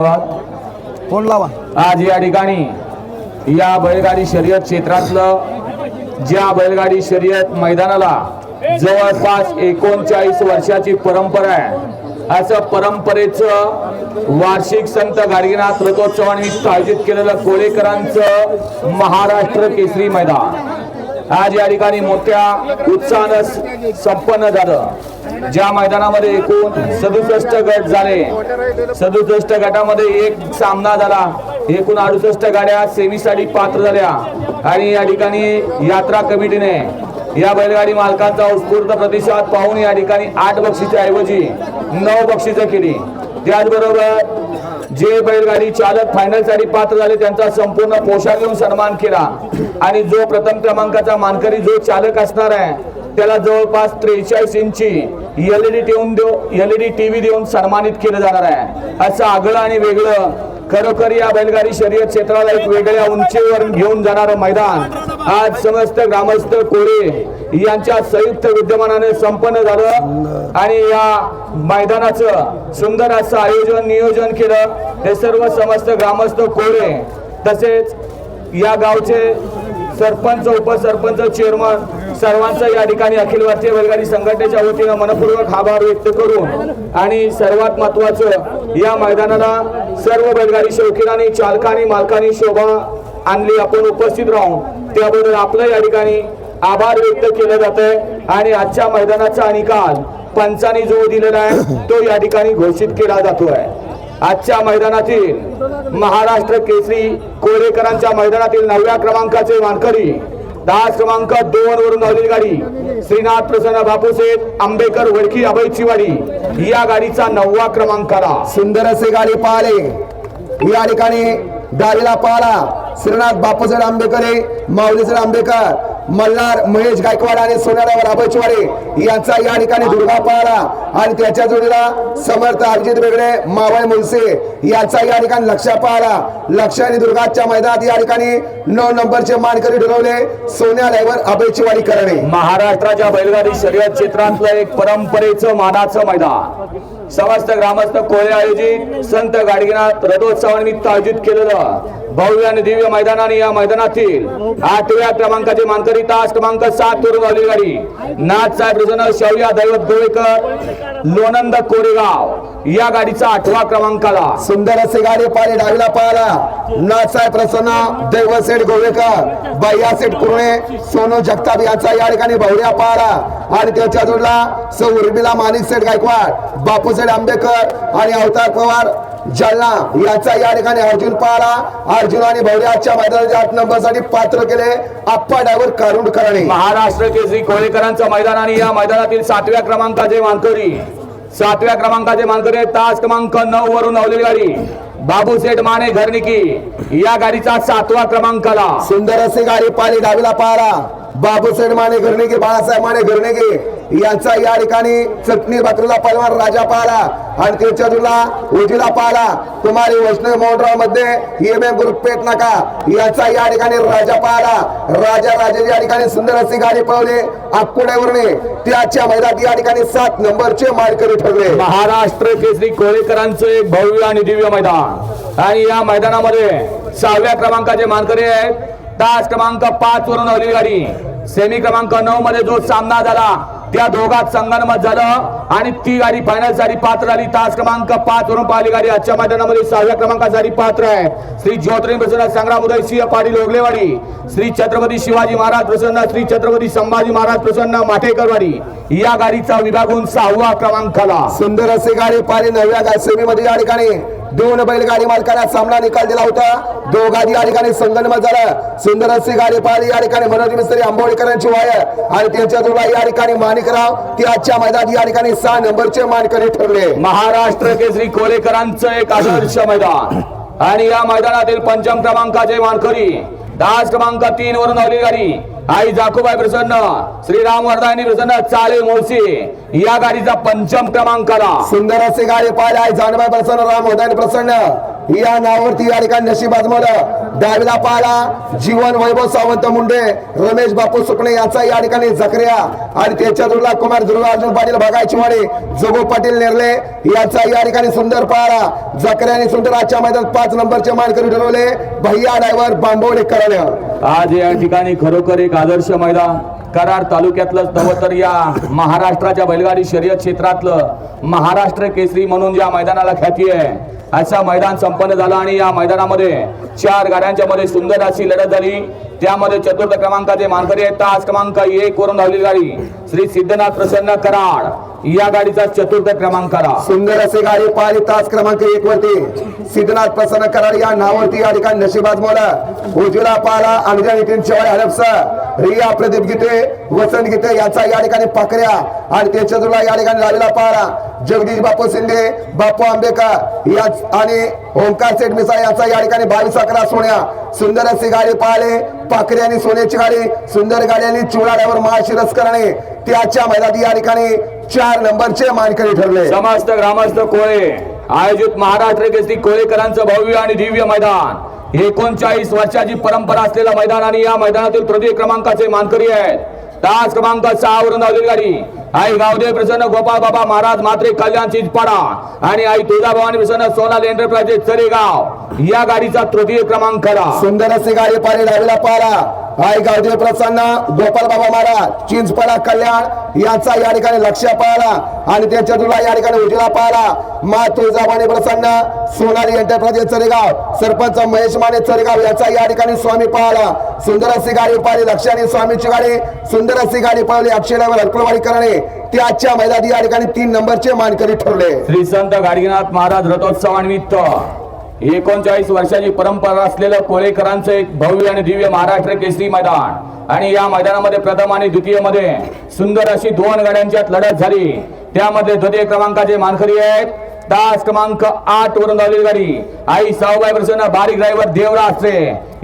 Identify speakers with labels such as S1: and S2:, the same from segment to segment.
S1: Phone लावा?
S2: आज या ठिकाणी या बैलगाडी शर्यत क्षेत्रातलं ज्या बैलगाडी शर्यत मैदानाला जवळपास एकोणचाळीस वर्षाची परंपरा आहे असं परंपरेचं वार्षिक संत गाडगेनाथ रथोत्सवानिमित्त आयोजित केलेलं कोळेकरांचं महाराष्ट्र केसरी मैदान. आज या ठिकाणी मोठ्या उत्साहानं संपन्न झालं. ज्या मैदानामध्ये एकूण सदुसष्ट गट झाले सदुसष्ट गटामध्ये एक सामना झाला. एकूण अडुसष्ट गाड्या सेमीसाठी पात्र झाल्या. आणि या ठिकाणी यात्रा कमिटीने या बैलगाडी मालकांचा उत्स्फूर्त प्रतिसाद पाहून या ठिकाणी आठ बक्षीच्या ऐवजी नऊ बक्षिसं केली. त्याचबरोबर जे बैलगाडी चालक फायनलसाठी पात्र झाले त्यांचा संपूर्ण पोशाख घेऊन सन्मान केला. आणि जो प्रथम क्रमांकाचा मानकरी जो चालक असणार आहे त्याला जवळपास त्रेचाळीस इंची एलईडी ठेवून देऊ एलईडी टीव्ही देऊन सन्मानित केलं जाणार आहे. असं आगळं आणि वेगळं खरोखर या बैलगाडी शर्यत क्षेत्राला एक वेगळ्या उंचीवर घेऊन जाणारं मैदान. आज समस्त ग्रामस्थ कोळे यांच्या संयुक्त विद्यमानाने संपन्न झालं आणि या मैदानाचं सुंदर असं आयोजन नियोजन केलं. हे सर्व समस्त ग्रामस्थ कोळे तसेच या गावचे सरपंच उपसरपंच चेअरमन सर्वांचा या ठिकाणी अखिल भारतीय बैलगाडी संघटनेच्या वतीनं मनपूर्वक आभार व्यक्त करून आणि सर्वात महत्वाचं या मैदानाला सर्व बैलगाडी शौकीनांनी चालकांनी मालकांनी शोभा आणली. आपण उपस्थित राहून त्याबद्दल आपलं या ठिकाणी आभार व्यक्त केलं जात आहे आणि आजच्या मैदानाचा निकाल पंचानी जो दिलेला आहे तो या ठिकाणी घोषित केला जातोय. आजच्या मैदानातील महाराष्ट्र केसरी कोरेकरांच्या मैदानातील नवव्या क्रमांकाचे मानकरी दहा क्रमांक दोन वरून धावलेली गाडी. श्रीनाथ प्रसन्न बापूसेठ आंबेकर वडकी अभयची वाडी या गाडीचा नववा क्रमांक आला
S1: सुंदर असे गाडी पाहले. या ठिकाणी गाडीला पाहला. श्रीनाथ बापूसाहेब आंबेकर माऊलीसाहेब आंबेकर. मल्हार महेश गायकवाड आणि सोनारावर अभयचवाडे यांचा या ठिकाणी दुर्गा पाहला आणि त्याच्या जोडीला समर्थ अभिजित बेगडे मावळ मुलसे यांचा या ठिकाणी लक्ष पाहला लक्ष आणि दुर्गाच्या मैदानात या ठिकाणी नऊ नंबरचे मानकरी ठरवले. सोन्या ड्रायव्हर अभयचवाडी करणे.
S2: महाराष्ट्राच्या बैलगाडी शर्यत क्षेत्रातलं एक परंपरेचं मानाचं मैदान. समस्त ग्रामस्थ कोळे आयोजित संत गाडगीनाथ रथोत्सवानिमित्त आयोजित केलेलं भव्य आणि दिव्य मैदानाने या मैदानातील आठव्या क्रमांकाचे मानकरी तास क्रमांक सात वरून आलेली गाडी. नाथ साहेब प्रसन्न शौर्या दैवत गोवेकर लोणंद कोरेगाव या गाडीचा आठवा क्रमांकाला.
S1: सुंदर असे गाडी पाहिले डावीला पाहिला. नाथसाहेब प्रसन्न दैवसेठ गोवेकर बाह्यासेठ कुरणे सोनू जगताप यांचा या ठिकाणी बहुऱ्या पाहिला आणि त्याच्या जोडला सौ उर्मिला मानिक सेठ गायकवाड बापूसेठ आंबेकर आणि अवतार पवार जालना यांचा या ठिकाणी अर्जुन पाहिला. अर्जुन आणि भवऱ्याच्या मैदानाच्या आठ नंबरसाठी पात्र केले. आप्पा डायव्हर कारुंड करणे.
S2: महाराष्ट्र केसरी कोळेकरांचं मैदान आणि या मैदानातील सातव्या क्रमांकाचे मानकरी. सातव्या क्रमांकाचे मानकरी. तास क्रमांक नऊ वरून धावलेली गाडी. बाबूसेठ माने घरनिकी. या गाडीचा सातवा क्रमांकाला
S1: सुंदर अशी गाडी पाहिली डावीला पाहिला. बाबूसाहेब माने घरणेगे बाळासाहेब माने घरणेगे यांचा या ठिकाणी चटणी बकरीला पलवार राजा पाहला. आणि त्याच्या तुला उजीला पाला. तुम्हाला वैष्णव मोहनरावमध्ये एम एम ग्रुप पेट नका. याचा या ठिकाणी राजा पाला. राजा राजा या ठिकाणी सुंदर असे गाडी पळवली आकुड्यावरने त्याच्या मैदानात या ठिकाणी सात नंबरचे मालकरी ठरले.
S2: महाराष्ट्र केसरी कोळेकरांचं एक भव्य आणि दिव्य मैदान. आणि या मैदानामध्ये सहाव्या क्रमांकाचे मानकरी आहेत. तास क्रमांक पाच वरून आली गाडी. सेमी क्रमांक नऊ मध्ये जो सामना झाला त्या दोघात संगनमत झालं आणि ती गाडी फायनलसाठी पात्र झाली. तास क्रमांक पाच वरून पाहिली गाडी. आजच्या मैदानामध्ये सहाव्या क्रमांकासाठी पात्र आहे. श्री ज्योतिर्लिंग प्रसन्न संग्राम उदय सिंह पाटील ओगलेवाडी. श्री छत्रपती शिवाजी महाराज प्रसन्न श्री छत्रपती संभाजी महाराज प्रसन्न माठेकरवाडी या गाडीचा विभागून सहावा क्रमांकाला
S1: सुंदर असे गाडी पाणी नव्या सेमीमध्ये या ठिकाणी. दोन बैलगाडी मालकाला सामना निकाल दिला होता. दोघांनी या ठिकाणी संगनमत झाला. सुंदर अशी गाडी पाहिली या ठिकाणी मनोज मिस्त्री आंबोडकरांची वायर आणि त्यांच्या जोडला या ठिकाणी माणिकराव ते आजच्या मैदानात या ठिकाणी सहा नंबरचे मानकरी ठरले.
S2: महाराष्ट्र केसरी कोलेकरांचं एक आदर्श मैदान. आणि या मैदानातील पंचम क्रमांकाचे मानकरी दहा क्रमांक तीन वरून आली गाडी. आई जाकोबाई प्रसन्न श्रीराम वर्धानी प्रसन्न चाले मोळशी या गाडीचा पंचम क्रमांक आला
S1: सुंदर असे गाडी पाहिले आई जानबाई प्रसन्न राम होदानी प्रसन्न. या नावावरती या ठिकाणी नशीब आजमावलं. डावीला पाहिला जीवन वैभव सावंत मुंडे रमेश बापू सुकणे यांचा या ठिकाणी जकऱ्या आणि त्याच्या दुर्ला कुमार दुर्गा अर्जुन पाटील बघायची वाडे जोगो पाटील नेरले यांचा या ठिकाणी सुंदर पाहिला जकऱ्या आणि सुंदर आजच्या मैदानात पाच नंबरचे मानकरी ठरवले. भैया ड्रायव्हर बांबवडे करवले
S2: आज या ठिकाणी खरोखर एक आदर्श मैदान. कराड तालुक्यातलं नव्हं तर या महाराष्ट्राच्या बैलगाडी शर्यत क्षेत्रातलं महाराष्ट्र केसरी म्हणून ज्या मैदानाला ख्याती आहे. असं मैदान संपन्न झालं आणि या मैदानामध्ये चार गाड्यांच्या मध्ये सुंदर अशी लढत झाली. त्यामध्ये चतुर्थ क्रमांकाचे मानकरी आहेत. तास क्रमांक एक वरून धावलेली गाडी. श्री सिद्धनाथ प्रसन्न कराड. या गाडीचा चतुर्थ क्रमांक आला
S1: सुंदर असे गाडी पाहिली तास क्रमांक एक वरती. सिद्धनाथ प्रसन्न कराड या नावावरती या ठिकाणी नशिबाज मोला उजवीला पाहिला अनुजा नितीन शेवाळे हडपसा रिया प्रदीप गीते वसंत गीते याचा या ठिकाणी पाकऱ्या आणि त्याच्या तुला या ठिकाणी लावलेला पाहिला जगदीश बापू शिंदे बापू आंबेकर या आणि ओंकार सेठ मिसा याचा या ठिकाणी बावीस अकरा सोन्या. सुंदर असे गाडी पाहिले पाकरी आणि सोन्याची गाडी. सुंदर गाडी आणि चुडाड्यावर महाशिरस करणे त्याच्या मैदानी या ठिकाणी चार नंबरचे मानकरी ठरले.
S2: समस्त ग्रामस्थ कोळे आयोजित महाराष्ट्र केसरी कोळेकरांचं भव्य आणि दिव्य मैदान. एकोणचाळीस वर्षाची परंपरा असलेलं मैदान आणि या मैदानातील तृतीय क्रमांकाचे मानकरी आहेत. तास क्रमांक सहा वरून धावलेली गाडी. आई गावदेव प्रसन्न गोपाळ बाबा महाराज मात्रे कल्याण चिंचपाडा आणि आई तुळजाभवानी प्रसन्न सोनाल एंटरप्राइजेस चरेगाव. या गाडीचा तृतीय क्रमांक आला
S1: सुंदर अशी गाडी पाहिली डावीला पाहिला आई गावदेव प्रसन्न गोपाल बाबा महाराज चिंचपडा कल्याण यांचा या ठिकाणी लक्ष पाहिला आणि त्यांच्या तुला या ठिकाणी उजला पाहिला मा तुळजाबाणी प्रसन्न सोनाली एंटरप्राइजेस चरेगाव सरपंच महेश माने चरेगाव याचा या ठिकाणी स्वामी पाहिला सुंदर अशी गाडी पाहिली लक्षाने स्वामीची गाडी. सुंदर अशी गाडी पाहिली अक्षरावर हरकुळवाडी करणे. ते आजच्या मैदानी या ठिकाणी तीन नंबरचे मानकरी ठरले.
S2: श्री संत गाडगीनाथ महाराज रथोत्सवानिमित्त. एकोणचाळीस वर्षाची परंपरा असलेलं कोळेकरांचं एक भव्य आणि दिव्य महाराष्ट्र केसरी मैदान. आणि या मैदानामध्ये प्रथम आणि द्वितीयमध्ये सुंदर अशी दोन गाड्यांच्यात लढत झाली. त्यामध्ये द्वितीय क्रमांकाचे मानकरी आहेत तास क्रमांक आठ वरून धावलेली गाडी. आई साऊबाई प्रसन्न बारीक ड्रायव्हर देवराष्ट्रे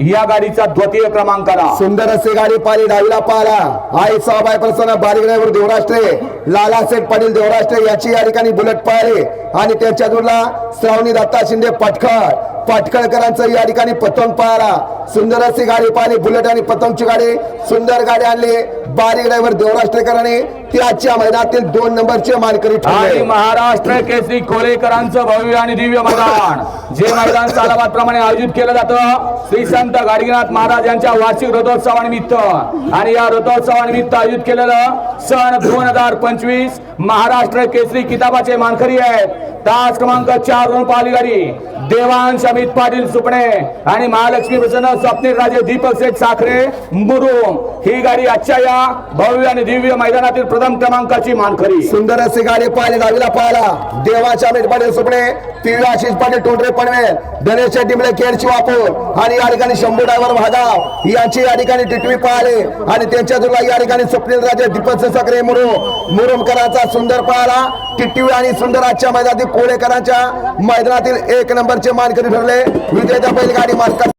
S2: या गाडीचा द्वितीय क्रमांक आला.
S1: सुंदर असे गाडी पाली डावीला पाहिला आई साबाई प्रसन्न बारीक ड्रायव्हर देवराष्ट्रे लाला सेठ पाटील देवराष्ट्रे याची या ठिकाणी बुलेट पाहिली आणि त्यांच्या दूरला श्रावणी दत्ता शिंदे पटखळ पटखळकरांचं या ठिकाणी पतंग पाहिला सुंदर अशी गाडी पाहिली बुलेट आणि पतंगची गाडी. सुंदर गाडी आणली. बारीक ड्रायव्हर देवराष्ट्रेकरांनी तिराच्या आजच्या मैदानातील दोन नंबरचे मानकरी
S2: आणि
S1: ठरले
S2: महाराष्ट्र केसरी कोळेकरांचं भव्य आणि दिव्य मैदान जे मैदान सालाबाद प्रमाणे आयोजित केलं जातं श्री संत गाडगीनाथ महाराज यांच्या वार्षिक रथोत्सवानिमित्त. आणि या रथोत्सवानिमित्त आयोजित केलेलं सन दोन हजार पंचवीस महाराष्ट्र केसरी किताबाचे मानकरी आहेत. तास क्रमांक चार वरून पाहिली गाडी. देवांश अमित पाटील सुपणे आणि महालक्ष्मी प्रसन्न स्वप्नील राजे दीपक शेठ साखरे मुरुम ही गाडी आजच्या या भव्य आणि दिव्य मैदानातील प्रथम क्रमांकाची मानकरी.
S1: सुंदर अशी गाडी पाहिली दहावीला पाहिला देवाच्या अमित पाटील सुपणे पिवळा आशिष पाटील टोटरे पनवेल गणेश शेट्टी मिळे केरची वापूर आणि या ठिकाणी शंभू डायव्हर भागाव यांची या ठिकाणी टिटवी पाहिले आणि त्यांच्या तुला या ठिकाणी स्वप्नील राजे दीपक साखरे मुरुम मुरुमकरांचा सुंदर पाहिला टिटवी आणि सुंदर आजच्या मैदानातील कोळेकरांच्या मैदानातील एक नंबरचे मानकरी ठरले. विजेता बैलगाडी मार्क